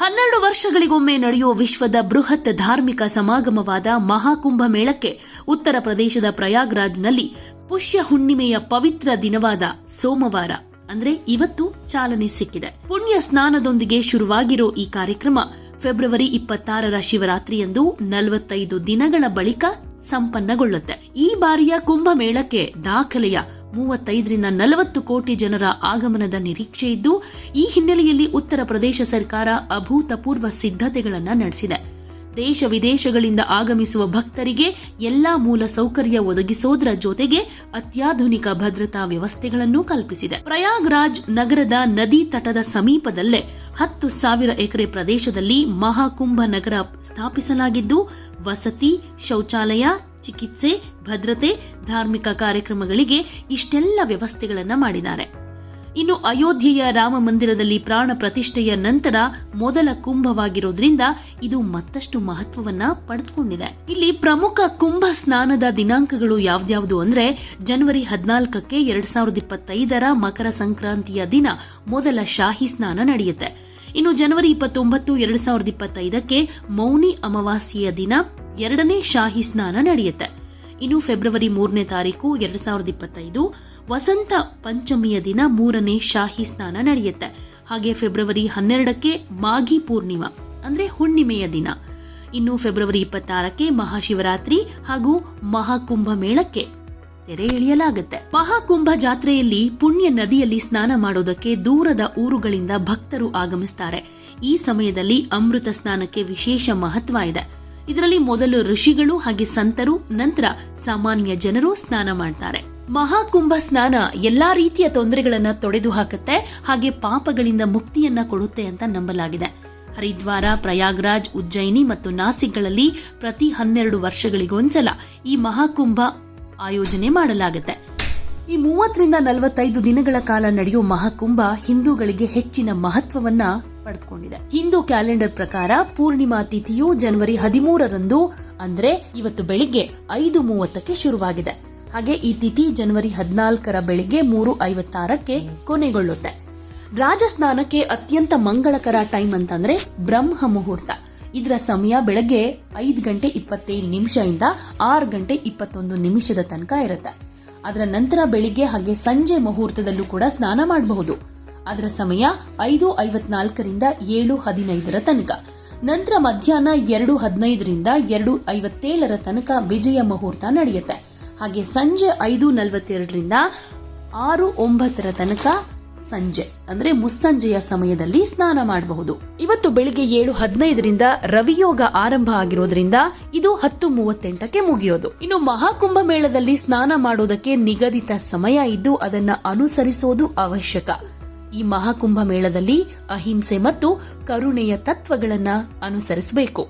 ಹನ್ನೆರಡು ವರ್ಷಗಳಿಗೊಮ್ಮೆ ನಡೆಯುವ ವಿಶ್ವದ ಬೃಹತ್ ಧಾರ್ಮಿಕ ಸಮಾಗಮವಾದ ಮಹಾಕುಂಭ ಮೇಳಕ್ಕೆ ಉತ್ತರ ಪ್ರದೇಶದ ಪ್ರಯಾಗ್ರಾಜ್ನಲ್ಲಿ ಪುಷ್ಯ ಹುಣ್ಣಿಮೆಯ ಪವಿತ್ರ ದಿನವಾದ ಸೋಮವಾರ. ಅಂದ್ರೆ ಇವತ್ತು ಚಾಲನೆ ಸಿಕ್ಕಿದೆ. ಪುಣ್ಯ ಸ್ನಾನದೊಂದಿಗೆ ಶುರುವಾಗಿರೋ ಈ ಕಾರ್ಯಕ್ರಮ ಫೆಬ್ರವರಿ ಇಪ್ಪತ್ತಾರರ ಶಿವರಾತ್ರಿಯಂದು ನಲವತ್ತೈದು ದಿನಗಳ ಬಳಿಕ ಸಂಪನ್ನಗೊಳ್ಳುತ್ತೆ. ಈ ಬಾರಿಯ ಕುಂಭಮೇಳಕ್ಕೆ ದಾಖಲೆಯ ಮೂವತ್ತೈದರಿಂದ ನಲವತ್ತು ಕೋಟಿ ಜನರ ಆಗಮನದ ನಿರೀಕ್ಷೆ ಇದ್ದು, ಈ ಹಿನ್ನೆಲೆಯಲ್ಲಿ ಉತ್ತರ ಪ್ರದೇಶ ಸರ್ಕಾರ ಅಭೂತಪೂರ್ವ ಸಿದ್ಧತೆಗಳನ್ನು ನಡೆಸಿದೆ. ದೇಶ ವಿದೇಶಗಳಿಂದ ಆಗಮಿಸುವ ಭಕ್ತರಿಗೆ ಎಲ್ಲಾ ಮೂಲ ಸೌಕರ್ಯ ಒದಗಿಸೋದರ ಜೊತೆಗೆ ಅತ್ಯಾಧುನಿಕ ಭದ್ರತಾ ವ್ಯವಸ್ಥೆಗಳನ್ನು ಕಲ್ಪಿಸಿದೆ. ಪ್ರಯಾಗ್ರಾಜ್ ನಗರದ ನದಿ ತಟದ ಸಮೀಪದಲ್ಲೇ ಹತ್ತು ಸಾವಿರ ಎಕರೆ ಪ್ರದೇಶದಲ್ಲಿ ಮಹಾಕುಂಭ ನಗರ ಸ್ಥಾಪಿಸಲಾಗಿದ್ದು, ವಸತಿ, ಶೌಚಾಲಯ, ಚಿಕಿತ್ಸೆ, ಭದ್ರತೆ, ಧಾರ್ಮಿಕ ಕಾರ್ಯಕ್ರಮಗಳಿಗೆ ಇಷ್ಟೆಲ್ಲ ವ್ಯವಸ್ಥೆಗಳನ್ನು ಮಾಡಿದ್ದಾರೆ. ಇನ್ನು ಅಯೋಧ್ಯೆಯ ರಾಮ ಮಂದಿರದಲ್ಲಿ ಪ್ರಾಣ ಪ್ರತಿಷ್ಠೆಯ ನಂತರ ಮೊದಲ ಕುಂಭವಾಗಿರೋದ್ರಿಂದ ಇದು ಮತ್ತಷ್ಟು ಮಹತ್ವವನ್ನ ಪಡೆದುಕೊಂಡಿದೆ. ಇಲ್ಲಿ ಪ್ರಮುಖ ಕುಂಭ ಸ್ನಾನದ ದಿನಾಂಕಗಳು ಯಾವ್ದ್ಯಾವ್ದು ಅಂದ್ರೆ ಜನವರಿ ಹದಿನಾಲ್ಕಕ್ಕೆ ಎರಡ್ ಸಾವಿರದ ಇಪ್ಪತ್ತೈದರ ಮಕರ ಸಂಕ್ರಾಂತಿಯ ದಿನ ಮೊದಲ ಶಾಹಿ ಸ್ನಾನ ನಡೆಯುತ್ತೆ. ಇನ್ನು ಜನವರಿ ಇಪ್ಪತ್ತೊಂಬತ್ತು ಎರಡ್ ಸಾವಿರದ ಇಪ್ಪತ್ತೈದಕ್ಕೆ ಮೌನಿ ಅಮಾವಾಸ್ಯೆಯ ದಿನ ಎರಡನೇ ಶಾಹಿ ಸ್ನಾನ ನಡೆಯುತ್ತೆ. ಇನ್ನು ಫೆಬ್ರವರಿ ಮೂರನೇ ತಾರೀಕು ಎರಡ್ ಸಾವಿರದ ಇಪ್ಪತ್ತೈದು ವಸಂತ ಪಂಚಮಿಯ ದಿನ ಮೂರನೇ ಶಾಹಿ ಸ್ನಾನ ನಡೆಯುತ್ತೆ. ಹಾಗೆ ಫೆಬ್ರವರಿ ಹನ್ನೆರಡಕ್ಕೆ ಮಾಘಿ ಪೂರ್ಣಿಮಾ, ಅಂದ್ರೆ ಹುಣ್ಣಿಮೆಯ ದಿನ. ಇನ್ನು ಫೆಬ್ರವರಿ ಇಪ್ಪತ್ತಾರಕ್ಕೆ ಮಹಾಶಿವರಾತ್ರಿ ಹಾಗೂ ಮಹಾಕುಂಭ ಮೇಳಕ್ಕೆ ತೆರೆ ಎಳೆಯಲಾಗುತ್ತೆ. ಮಹಾಕುಂಭ ಜಾತ್ರೆಯಲ್ಲಿ ಪುಣ್ಯ ನದಿಯಲ್ಲಿ ಸ್ನಾನ ಮಾಡೋದಕ್ಕೆ ದೂರದ ಊರುಗಳಿಂದ ಭಕ್ತರು ಆಗಮಿಸ್ತಾರೆ. ಈ ಸಮಯದಲ್ಲಿ ಅಮೃತ ಸ್ನಾನಕ್ಕೆ ವಿಶೇಷ ಮಹತ್ವ ಇದೆ. ಇದರಲ್ಲಿ ಮೊದಲು ಋಷಿಗಳು ಹಾಗೆ ಸಂತರು, ನಂತರ ಸಾಮಾನ್ಯ ಜನರು ಸ್ನಾನ ಮಾಡ್ತಾರೆ. ಮಹಾಕುಂಭ ಸ್ನಾನ ಎಲ್ಲಾ ರೀತಿಯ ತೊಂದರೆಗಳನ್ನ ತೊಡೆದು ಹಾಕುತ್ತೆ, ಹಾಗೆ ಪಾಪಗಳಿಂದ ಮುಕ್ತಿಯನ್ನ ಕೊಡುತ್ತೆ ಅಂತ ನಂಬಲಾಗಿದೆ. ಹರಿದ್ವಾರ, ಪ್ರಯಾಗ್ರಾಜ್, ಉಜ್ಜಯಿನಿ ಮತ್ತು ನಾಸಿಕ್ಗಳಲ್ಲಿ ಪ್ರತಿ ಹನ್ನೆರಡು ವರ್ಷಗಳಿಗೊಂದ್ಸಲ ಈ ಮಹಾಕುಂಭ ಆಯೋಜನೆ ಮಾಡಲಾಗುತ್ತೆ. ಈ ಮೂವತ್ತರಿಂದ ನಲವತ್ತೈದು ದಿನಗಳ ಕಾಲ ನಡೆಯುವ ಮಹಾಕುಂಭ ಹಿಂದೂಗಳಿಗೆ ಹೆಚ್ಚಿನ ಮಹತ್ವವನ್ನ ಪಡೆದುಕೊಂಡಿದೆ. ಹಿಂದೂ ಕ್ಯಾಲೆಂಡರ್ ಪ್ರಕಾರ ಪೂರ್ಣಿಮಾ ತಿಥಿಯು ಜನವರಿ ಹದಿಮೂರರಂದು, ಅಂದ್ರೆ ಇವತ್ತು ಬೆಳಿಗ್ಗೆ ಐದು ಮೂವತ್ತಕ್ಕೆ ಶುರುವಾಗಿದೆ. ಹಾಗೆ ಈ ತಿಥಿ ಜನವರಿ ಹದಿನಾಲ್ಕರ ಬೆಳಿಗ್ಗೆ ಮೂರು ಐವತ್ತಾರಕ್ಕೆ ಕೊನೆಗೊಳ್ಳುತ್ತೆ. ರಾಜಸ್ನಾನಕ್ಕೆ ಅತ್ಯಂತ ಮಂಗಳಕರ ಟೈಮ್ ಅಂತಂದ್ರೆ ಬ್ರಹ್ಮ ಮುಹೂರ್ತ. ಇದರ ಸಮಯ ಬೆಳಗ್ಗೆ ಐದು ಗಂಟೆ ಇಪ್ಪತ್ತೇಳು ನಿಮಿಷದಿಂದ ಆರು ಗಂಟೆ ಇಪ್ಪತ್ತೊಂದು ನಿಮಿಷದ ತನಕ ಇರುತ್ತೆ. ಅದರ ನಂತರ ಬೆಳಿಗ್ಗೆ ಹಾಗೆ ಸಂಜೆ ಮುಹೂರ್ತದಲ್ಲೂ ಕೂಡ ಸ್ನಾನ ಮಾಡಬಹುದು. ಅದರ ಸಮಯ ಐದು ಐವತ್ನಾಲ್ಕರಿಂದ ಏಳು ಹದಿನೈದರ ತನಕ. ನಂತರ ಮಧ್ಯಾಹ್ನ ಎರಡು ಹದಿನೈದರಿಂದ ಎರಡು ಐವತ್ತೇಳರ ತನಕ ವಿಜಯ ಮುಹೂರ್ತ ನಡೆಯುತ್ತೆ. ಹಾಗೆ ಸಂಜೆ ಐದು ನಲವತ್ತೆರಡರಿಂದ ಆರು ಒಂಬತ್ತರ ತನಕ ಸಂಜೆ, ಅಂದ್ರೆ ಮುಸ್ಸಂಜೆಯ ಸಮಯದಲ್ಲಿ ಸ್ನಾನ ಮಾಡಬಹುದು. ಇವತ್ತು ಬೆಳಿಗ್ಗೆ ಏಳು ಹದಿನೈದರಿಂದ ರವಿಯೋಗ ಆರಂಭ ಆಗಿರೋದ್ರಿಂದ ಇದು ಹತ್ತು ಮೂವತ್ತೆಂಟಕ್ಕೆ ಮುಗಿಯೋದು. ಇನ್ನು ಮಹಾಕುಂಭ ಮೇಳದಲ್ಲಿ ಸ್ನಾನ ಮಾಡೋದಕ್ಕೆ ನಿಗದಿತ ಸಮಯ ಇದ್ದು ಅದನ್ನ ಅನುಸರಿಸೋದು ಅವಶ್ಯಕ. ಈ ಮಹಾಕುಂಭ ಮೇಳದಲ್ಲಿ ಅಹಿಂಸೆ ಮತ್ತು ಕರುಣೆಯ ತತ್ವಗಳನ್ನು ಅನುಸರಿಸಬೇಕು.